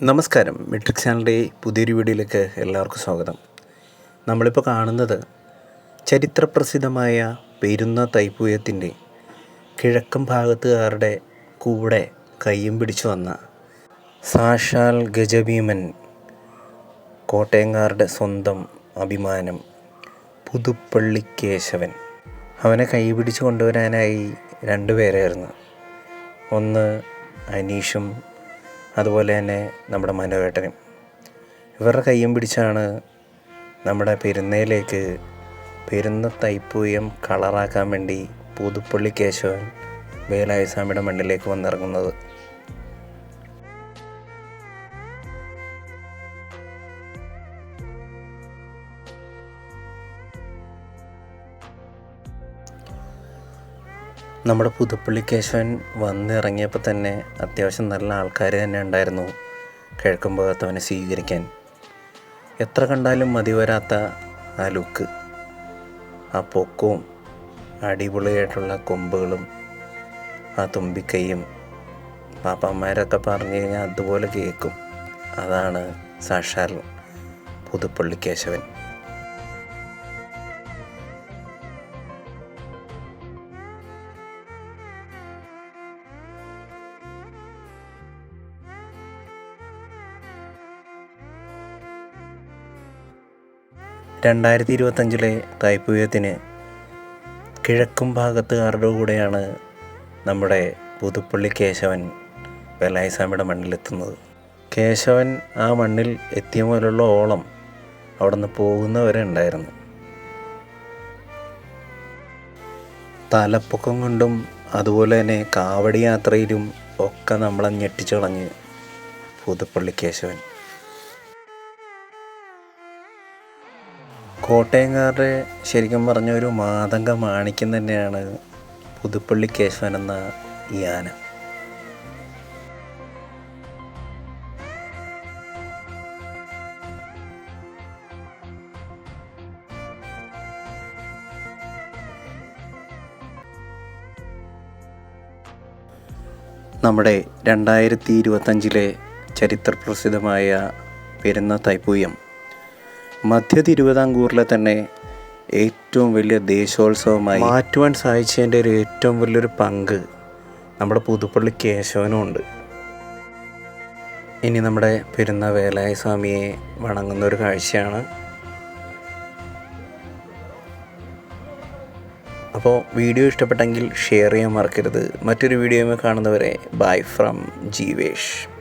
നമസ്കാരം. മെട്രിക് ചാനലിന്റെ പുതിയൊരു വീഡിയോയിലേക്ക് എല്ലാവർക്കും സ്വാഗതം. നമ്മളിപ്പോൾ കാണുന്നത് ചരിത്രപ്രസിദ്ധമായ പെരുന്ന തൈപ്പൂയത്തിന്റെ കിഴക്കൻ ഭാഗത്തുകാരുടെ കൂടെ കയ്യും പിടിച്ചു വന്ന സാക്ഷാൽ ഗജഭീമൻ കോട്ടയംകാരുടെ സ്വന്തം അഭിമാനം പുതുപ്പള്ളി കേശവൻ അവനെ കൈ പിടിച്ചു കൊണ്ടുവരാനായി രണ്ടുപേരായിരുന്നു ഒന്ന് അനീഷും അതുപോലെ തന്നെ നമ്മുടെ മനോവേട്ടനും. ഇവരുടെ കയ്യും പിടിച്ചാണ് നമ്മുടെ പെരുന്നയിലേക്ക് പെരുന്ന തൈപ്പൂയം കളറാക്കാൻ വേണ്ടി പുതുപ്പള്ളി കേശവൻ വേലായുസ്വാമിയുടെ മണ്ണിലേക്ക് വന്നിറങ്ങുന്നത്. നമ്മുടെ പുതുപ്പള്ളി കേശവൻ വന്നിറങ്ങിയപ്പോൾ തന്നെ അത്യാവശ്യം നല്ല ആൾക്കാർ തന്നെ ഉണ്ടായിരുന്നു കിഴക്കും ഭാഗത്തവനെ സ്വീകരിക്കാൻ. എത്ര കണ്ടാലും മതി വരാത്ത ആ ലുക്ക് ആ പൊക്കവും അടിപൊളിയായിട്ടുള്ള കൊമ്പുകളും ആ തുമ്പിക്കൈയും പാപ്പന്മാരൊക്കെ പറഞ്ഞു കഴിഞ്ഞാൽ അതുപോലെ കേൾക്കും. അതാണ് സാക്ഷാൽ പുതുപ്പള്ളി കേശവൻ. രണ്ടായിരത്തി ഇരുപത്തഞ്ചിലെ തായ്പൂയത്തിന് കിഴക്കും ഭാഗത്തുകാരുടെ കൂടെയാണ് നമ്മുടെ പുതുപ്പള്ളി കേശവൻ വെലായസ്വാമിയുടെ മണ്ണിലെത്തുന്നത്. കേശവൻ ആ മണ്ണിൽ എത്തിയ മുതലുള്ള ഓളം അവിടെ നിന്ന് പോകുന്നവരെ ഉണ്ടായിരുന്നു. തലപ്പൊക്കം കൊണ്ടും അതുപോലെ തന്നെ കാവടി യാത്രയിലും ഒക്കെ നമ്മളെ ഞെട്ടിച്ചു കളഞ്ഞ് പുതുപ്പള്ളി കേശവൻ. കോട്ടയംകാരുടെ ശരിക്കും പറഞ്ഞ ഒരു മാതങ്ക മാണിക്യം തന്നെയാണ് പുതുപ്പള്ളി കേശവൻ എന്ന ഈ ആന. നമ്മുടെ രണ്ടായിരത്തി ഇരുപത്തഞ്ചിലെ ചരിത്രപ്രസിദ്ധമായ പെരുന്ന തൈപ്പൂയം മധ്യ തിരുവിതാംകൂറിലെ തന്നെ ഏറ്റവും വലിയ ദേശോത്സവമായി മാറ്റുവാൻ സാധിച്ചതിന്റെ ഒരു ഏറ്റവും വലിയൊരു പങ്ക് നമ്മുടെ പുതുപ്പള്ളി കേശവനും ഉണ്ട്. ഇനി നമ്മുടെ പെരുന്ന വേലായ സ്വാമിയെ വണങ്ങുന്ന ഒരു കാഴ്ചയാണ്. അപ്പോൾ വീഡിയോ ഇഷ്ടപ്പെട്ടെങ്കിൽ ഷെയർ ചെയ്യാൻ മറക്കരുത്. മറ്റൊരു വീഡിയോയുമായി കാണുന്നവരെ ബൈ ഫ്രം ജീവേഷ്.